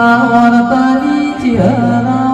我的大地姐啊。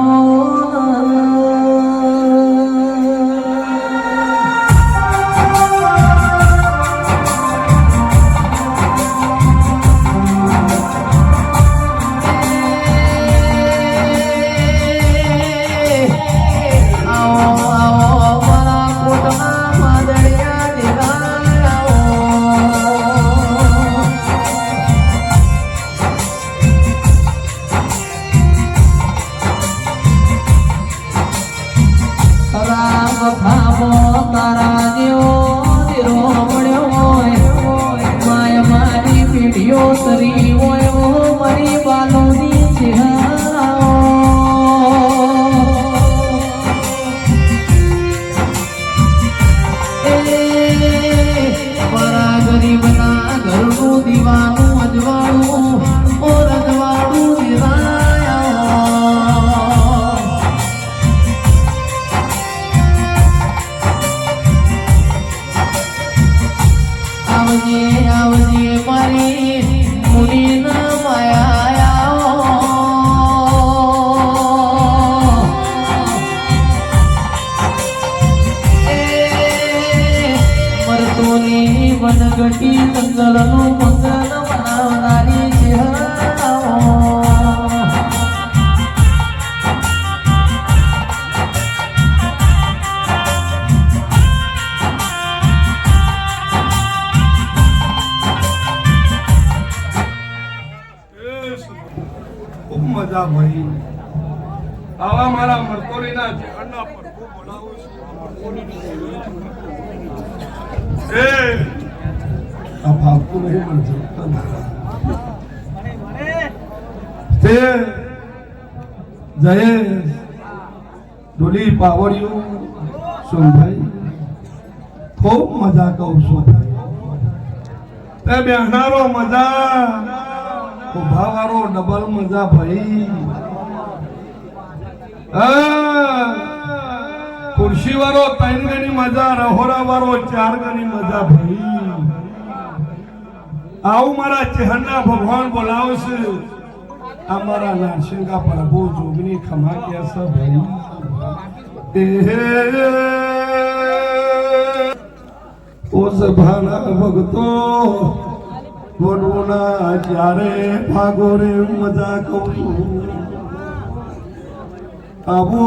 આવજે આવજે મારી મુનિન માયા મરતોની વનગટી મંગળનું મંગલ બનાવનારી આવા મારા મરકોરીના ચહેરાના પર ખૂબ બોલાવું છું. એ આ ફાફતું નહીં તે જયેશ ડોલી પાવડિયું સોનભાઈ. ખૂબ મજા કહું છું તે બેહનારો મજા ઊભા ડબલ મજા ભાઈ. ખુરશી વાળો ત્રણ ગણી મજા રહોરા વાળો ચાર ગણી મજા ભાઈ. આવું મારા ચહેરના ભગવાન બોલાવશે. આ મારા પ્રભુ જોગની ખમા ક્યાં ભાઈ? ઓ સભાના ભક્તો વડોના જ્યારે ભાગો રે મજા કહું આવો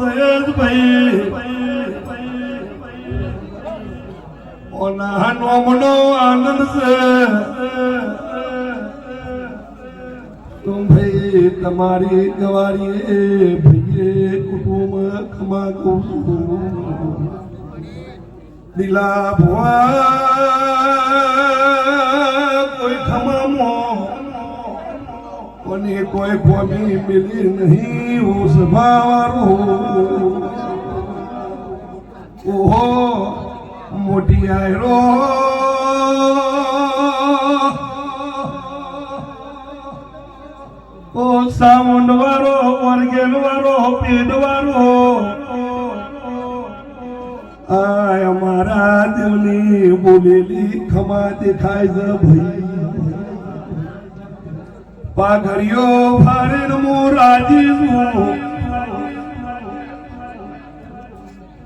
જયેશભાઈ ઓના નોમનો આનંદ છે. તું ભાઈ તમારી ગવારીએ ભાઈએ કુટુંબ ખમા છું. દિલા ભુવા કોની કોઈ કોની મિલી નહીં હું સભાવાળું ઓહો, મોટી આયરો. ઓ સાઉન્ડ વાળો ઓર્ગેન વાળો પેડ વાળો. આ અમારા દિલની બોલેલી ખમા દેખાય છે ભાઈ. પાઘડીઓ ફાડીને મુરાજી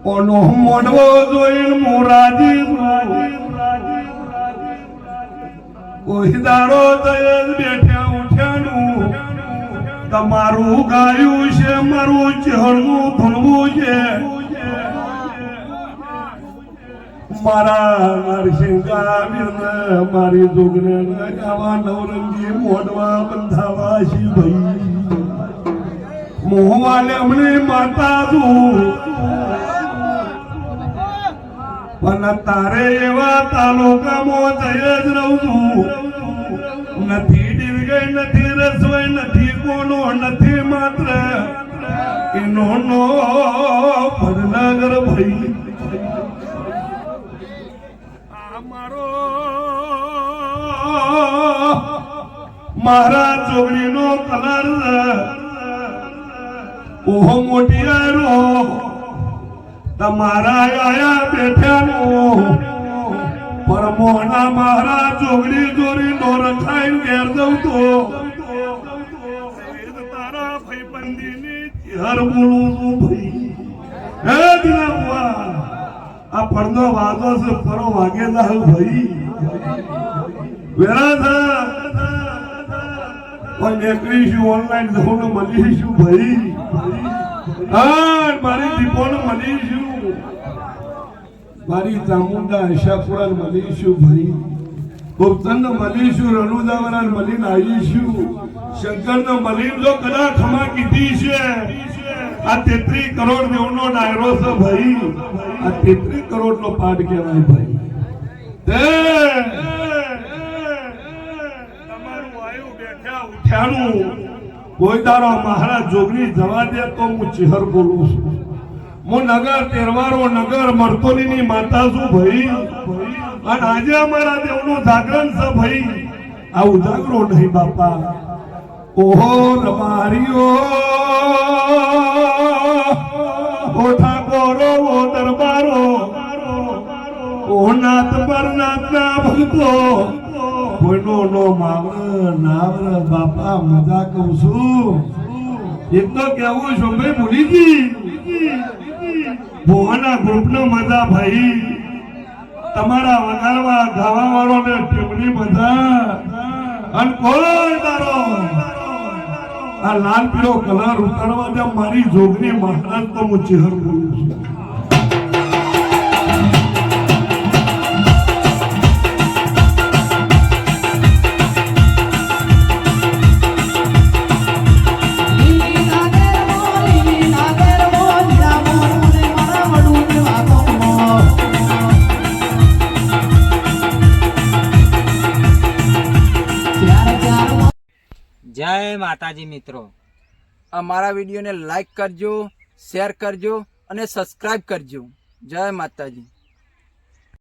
ઓનો મોડવો જોઈન મુરાજી કોઈ દાડો જયેશ બેઠે ઉઠ્યાનું. તમારું ગાયું છે, મારું ચહળવું ભણવું છે. મારા મારી તારે એવા તાલુકામાં જઈ જ રહું છું. નથી દીર્ઘ નથી રસોઈ, નથી કોનો, નથી માત્ર. એનો નો ભડનગર ભાઈ. મારા ચોગડીનો કલર. ઓહો મોટિયારો તમારા આયા બેઠાનો. પરમોના મહારાજ ચોગડી દોરી નો રખાઈ ઘેર દઉં તો. તારા ભાઈબંધીની ચિહર બોલું છું ભાઈ. હે દિલા બુઆ આ પડદો વાગો છે પરો વાગે ના ભાઈ. વેરા થા. કોઈ નીકળીશું ઓનલાઈન મળીશું ભાઈ? હા, મારી દીપોને મળીશું મારી ચામુંડા આશાપુરા મળીશું ભાઈ? ગુપ્તન મળીશું રણુદાવરા મળીને આવીશું શંકર મળીને જો કદાચ ખમા કીધી છે. આ તેત્રી કરોડ દેવનો ડાયરો છે ભાઈ. આ તેત્રી કરોડનો પાઠ કહેવાય ભાઈ તમારું વાયુ ઉઠ્યાનું કોઈ મહારાજ જોગની જવા દે તો હું ચિહર બોલું છું. હું નગર તેરવારો નગર મરતોલીની માતા છું ભાઈ. અને આજે અમારા દેવનું જાગરણ છે ભાઈ. આ ઉજાગરો નહીં બાપા. ઓહો રમારીઓ. ઓ ઠાકોરો ઓ દરબારો. ઓ નાથ પર નાથના ભક્તો. કોઈનો નો માવર કેવું છું. ભાઈ ભાઈ. તમારા વગાડવા ગાવા વાળો ને ટીમની મજા. અને કોઈ તારો. આ લાલ પીળો કલર ઉતારવા દે મારી જોગની મહારાજ તો હું ચહેર બોલું છું. જય માતાજી મિત્રો. અમારા વિડીયોને લાઈક કરજો શેર કરજો અને સબસ્ક્રાઈબ કરજો. જય માતાજી.